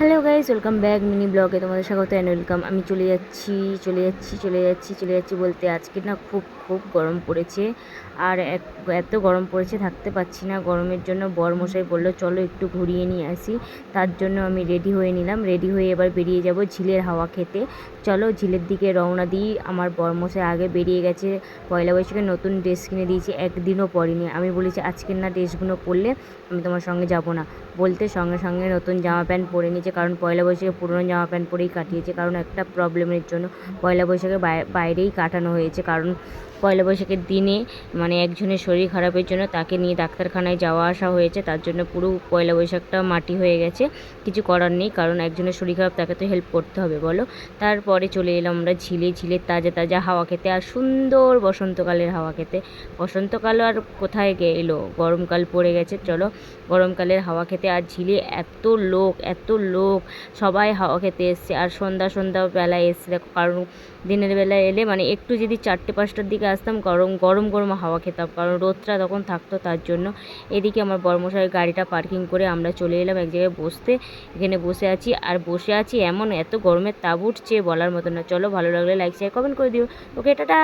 Hello guys welcome back mini ব্লগে তোমাদের স্বাগত অ্যান্ড ওয়েলকাম আমি চলে যাচ্ছি চলে যাচ্ছি চলে যাচ্ছি চলে যাচ্ছি বলতে আজকে না খুব খুব গরম পড়েছে। আর এত গরম পড়েছে, থাকতে পারছি না। গরমের জন্য বরমশাই বলল, চলো একটু ঘুরিয়ে নিয়ে আসি। তার জন্য আমি রেডি হয়ে নিলাম। রেডি হয়ে এবার বেরিয়ে যাব ঝিলের হাওয়া খেতে। চলো ঝিলের দিকে রওনা দিই। আমার বরমশাই আগে বেরিয়ে গেছে। পয়লা বৈশাখে নতুন ড্রেস কিনে দিয়েছি। একদিনও পরিনি। আমি বলেছি, আজকের না ড্রেসগুলো পরলে আমি তোমার সঙ্গে যাব না। বলতে সঙ্গে সঙ্গে নতুন জামা প্যান্ট পরে নিয়েছে। কারণ পয়লা বৈশাখে পুরনো জামা প্যান্ট পরেই কাটিয়েছে, কারণ একটা প্রবলেমের জন্য পয়লা বৈশাখে বাইরেই কাটানো হয়েছে, কারণ পয়লা বৈশাখের দিনে মানে একজনের শরীর খারাপের জন্য তাকে নিয়ে ডাক্তারখানায় যাওয়া আসা হয়েছে, তার জন্য পুরো পয়লা বৈশাখটা মাটি হয়ে গেছে। কিছু করার নেই, কারণ একজনের শরীর খারাপ, তাকে তো হেল্প করতে হবে, বলো। তারপরে চলে এলাম আমরা ঝিলে ঝিলে তাজা তাজা হাওয়া খেতে, আর সুন্দর বসন্তকালের হাওয়া খেতে। বসন্তকাল আর কোথায় গেলো গরমকাল পড়ে গেছে, চলো। গরমকালের হাওয়া খেতে, আর ঝিলে এত লোক এত লোক, সবাই হাওয়া খেতে এসছে। আর সন্ধ্যা সন্ধ্যা বেলায় এসছে। দেখো, কারণ দিনের বেলায় এলে মানে একটু যদি চারটে, পাঁচটার দিকে আসতাম, গরম গরম গরম হাওয়া খেতাম। কারণ রোদটা তখন থাকতো তার জন্য। এদিকে আমার বর্মশাইয়ের গাড়িটা পার্কিং করে আমরা চলে এলাম এক জায়গায় বসতে। এখানে বসে আছি আর বসে আছি এমন এত গরমের তাপ উঠছে বলার মতো না। চলো ভালো লাগলে লাইক শেয়ার কমেন্ট করে দিও। ওকে টাটা